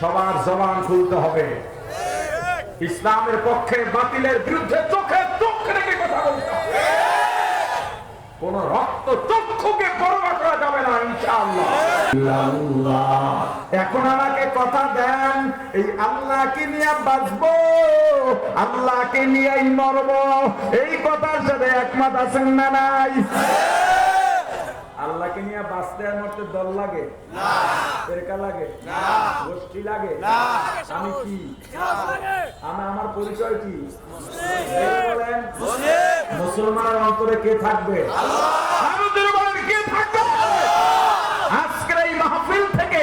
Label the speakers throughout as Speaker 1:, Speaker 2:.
Speaker 1: সবার জবান খুলতে হবে। ইসলামের পক্ষে বাতিলের বিরুদ্ধে চোখে চোখ রেখে কথা বলতে হবে। কোন রক্ত চক্ষুকে পরোয়া করা যাবে না, ইনশাআল্লাহ। এখন আমাকে কথা দেন, এই আল্লাহকে নিয়ে বাঁচবো, আল্লাহকে নিয়েই মরব। এই কথার সাথে একমত আছেন না নাই? আল্লাহকে নিয়ে বাঁচতে আর মরতে দল লাগে? ফেরকা লাগে? গোষ্ঠী লাগে? আমি কি? আমি আমার পরিচয় কি? মুসলমানের অন্তরে কে থাকবে? আমাদের বলেন কে থাকবে? আজকের এই মাহফিল থেকে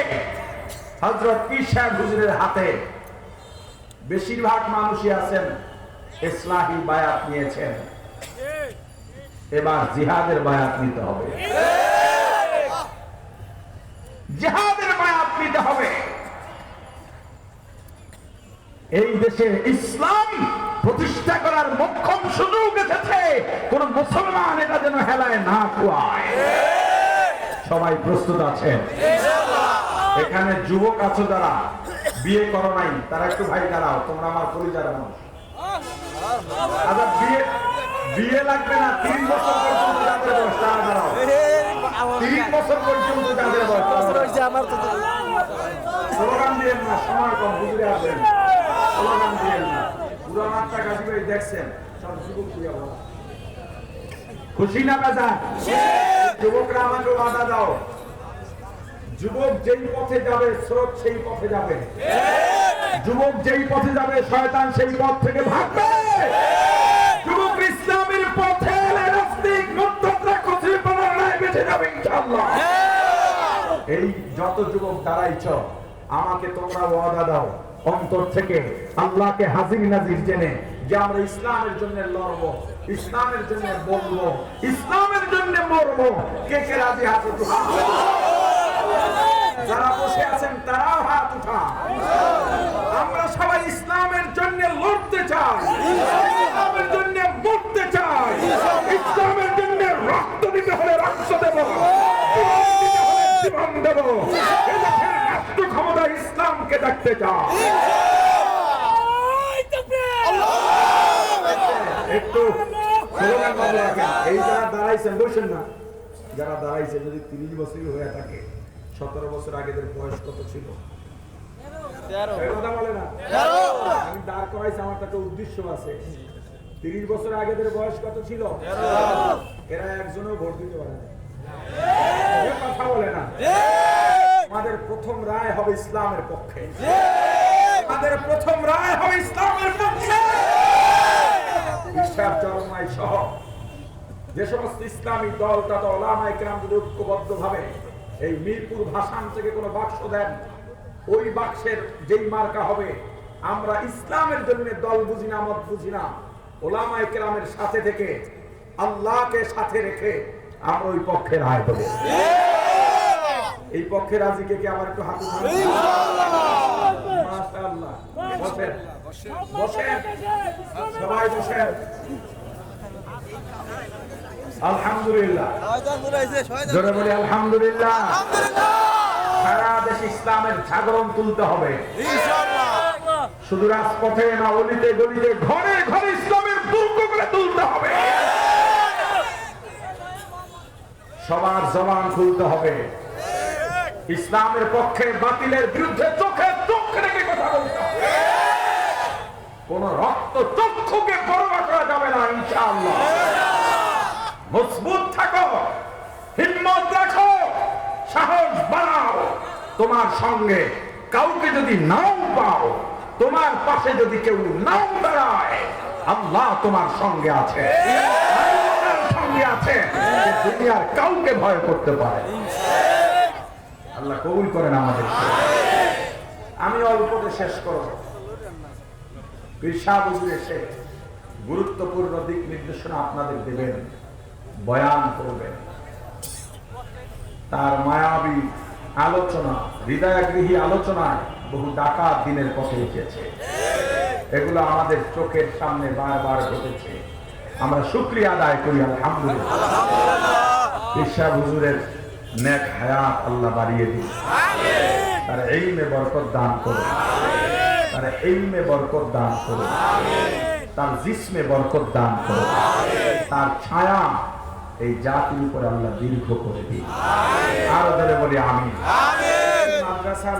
Speaker 1: হজরত ঈশা হুজুরের হাতে বেশিরভাগ মানুষই আছেন ইসলাহী বায়াত নিয়েছেন। এবার জিহাদের বায়াত নিতে হবে। জিহাদের বায়াত নিতে হবে। এই দেশে ইসলাম প্রতিষ্ঠা করার মক্ষম সুযোগ এসেছে। কোন মুসলমান এটা যেন হেলায় না খুয়ায়। সবাই প্রস্তুত আছেন? এখানে যুবক আছো যারা, বিয়ে করো নাই, তারা একটু ভাই দাঁড়াও, তোমরা আমার পরিচার মানুষ। আচ্ছা বিয়ে বিয়ে লাগবে না, তিন বছর পর্যন্ত যাদের বয়স তারা দাঁড়াও। তিরিশ বছর পর্যন্ত যাদের বয়স।
Speaker 2: আমার তো
Speaker 1: যুবক খুশি না যুবকরা আমাকে বাধা দাও। যুবক যেই পথে যাবে, স্রোত সেই পথে যাবে। যুবক যেই পথে যাবে, শয়তান সেই পথ থেকে ভাগবে। যুবক ইসলামের পথে নাস্তিক মুর্তদরা খুশি পাওয়ার বেঁচে যাবে, ইনশাআল্লাহ। এই যত যুবক দাঁড়াইছ আমাকে তোমরা ওয়াদা দাও। অন্তর থেকে আল্লাহকে হাজির নাজির জেনে যে আমরা ইসলামের জন্য লড়বো, ইসলামের জন্য বলব, ইসলামের জন্য মরবো। কে কে রাজি, হাত উঠা যারা বসে আছেন, তারাও হাত উঠা আমরা সবাই ইসলামের জন্য লড়তে চাই ইসলামের জন্য মরতে চাই ইসলামের জন্য রক্ত দিতে হলে রক্ত দেব জীবন দিতে হলে জীবন দেব রাষ্ট্র ক্ষমতা ইসলামকে দেখতে একটু রাখেন। এই যারা দাঁড়াইছেন বসেন না। যারা দাঁড়াইছে যদি তিরিশ বছরই হয়ে থাকে সতেরো বছর আগেদের বয়স কত ছিল? আমি দাঁড় করাইছি আমার একটা উদ্দেশ্য আছে। তিরিশ বছর আগেদের বয়স কত ছিল? এরা একজনও ভোট দিতে পারে না। আমাদের প্রথম রায় হবে ইসলামের পক্ষে। আমাদের প্রথম রায় হবে ইসলামের পক্ষে। ঈশ্বর চরমাই সহ যে সমস্ত ইসলামী দল তথা কেরাম যদি ঐক্যবদ্ধ ভাবে এই মিরপুর ভাষান থেকে কোনো বাক্স দেন ওই বাক্সের যেই মার্কা হবে আমরা ইসলামের জন্য দল বুঝি না মত বুঝি না ওলামাই কেরামের সাথে থেকে আল্লাহকে সাথে রেখে আমরা ওই পক্ষে রায় দেবো। এই পক্ষে রাজিকে কি আমার একটু হাত উঠান? মাশাআল্লাহ। বসেন। বসেন। সবাই বসেন। আলহামদুলিল্লাহ। আলহামদুলিল্লাহ। সারা দেশ ইসলামের জাগরণ তুলতে হবে। শুধু রাজপথে না অলিতে গলিতে ঘরে ঘরে ইসলামের দুর্গ করে তুলতে হবে। সবার জবান খুলতে হবে। ইসলামের পক্ষে বাতিলের বিরুদ্ধে চোখে চোখ রেখে কথা বলতে কোন রক্ত চক্ষুকে পরোয়া করা যাবে না, ইনশাআল্লাহ। মজবুত থাকো, হিম্মত রাখো, সাহস বাড়াও। তোমার সঙ্গে কাউকে যদি নাও পাও, তোমার পাশে যদি কেউ নাও দাঁড়ায়, আল্লাহ তোমার সঙ্গে আছে। সঙ্গে আছে। দুনিয়ার কাউকে ভয় করতে পারে আল্লাহ কবুল করেন আমাদের আমি অল্পতে শেষ করব। এসে গুরুত্বপূর্ণ দিক নির্দেশনা আপনাদের দেবেন, বয়ান করবেন। তার মায়াবী আলোচনা হৃদয়াগৃহী আলোচনায় বহু ডাকাত দিনের পথে উঠেছে এগুলো আমাদের চোখের সামনে বারবার ঘটেছে। আমরা শুক্রিয়া আদায় করি, আলহামদুলিল্লাহ। পেশা হুজুরের নেক হায়াত আল্লাহ বাড়িয়ে দিন। তার এই মে বরকত দান করুন। তার এই মে বরকত দান করুন। তার জিসমে বরকত দান করুন। তার ছায়া এই জাতির উপরে আল্লাহ দীর্ঘ করে দিন। আরও ধরে বলি আমি মাদ্রাসার